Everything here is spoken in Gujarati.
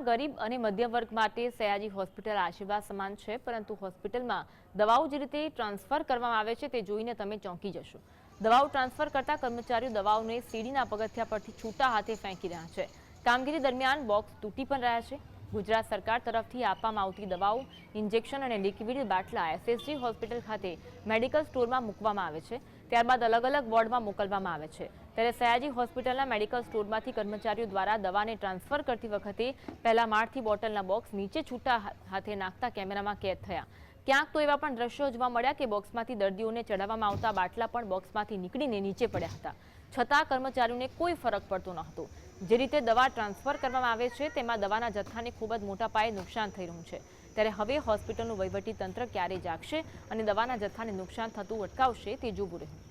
ગુજરાતમાં ગરીબ અને મધ્યમ વર્ગ માટે સયાજી હોસ્પિટલ આશીર્વાદ સમાન છે, પરંતુ હોસ્પિટલમાં દવાઓ જે રીતે ટ્રાન્સફર કરવામાં આવે છે તે જોઈને તમે ચોંકી જશો. દવાઓ ટ્રાન્સફર કરતા કર્મચારીઓ દવાઓને સીડીના પગથિયા પરથી છૂટા હાથે ફેંકી રહ્યા છે. કામગીરી દરમિયાન બોક્સ તૂટી પણ રહ્યા છે. ગુજરાત સરકાર તરફથી આપવામાં આવતી દવાઓ, ઇન્જેક્શન અને લિક્વિડ બાટલા એસએસજી હોસ્પિટલ ખાતે મેડિકલ સ્ટોરમાં મૂકવામાં આવે છે. ત્યારબાદ અલગ અલગ વોર્ડમાં મોકલવામાં આવે છે. ત્યારે સયાજી હોસ્પિટલના મેડિકલ સ્ટોરમાંથી કર્મચારીઓ દ્વારા દવાને ટ્રાન્સફર કરતી વખતે પહેલા માળથી બોટલના બોક્સ નીચે છૂટા હાથે નાખતા કેમેરામાં કેદ થયા. ક્યાંક તો એવા પણ દ્રશ્યો જોવા મળ્યા કે બોક્સમાંથી દર્દીઓને ચડાવવામાં આવતા બાટલા પણ બોક્સમાંથી નીકળીને નીચે પડ્યા હતા. છતાં કર્મચારીઓને કોઈ ફરક પડતો ન હતો જે રીતે દવા ટ્રાન્સફર કરવામાં આવે છે, તેમાં દવાના જથ્થાને ખૂબ જ મોટા પાયે નુકસાન થઈ રહ્યું છે. ત્યારે હવે હોસ્પિટલનું વહીવટી તંત્ર ક્યારે જાગશે અને દવાના જથ્થાને નુકસાન થતું અટકાવશે તે જોવું રહ્યું.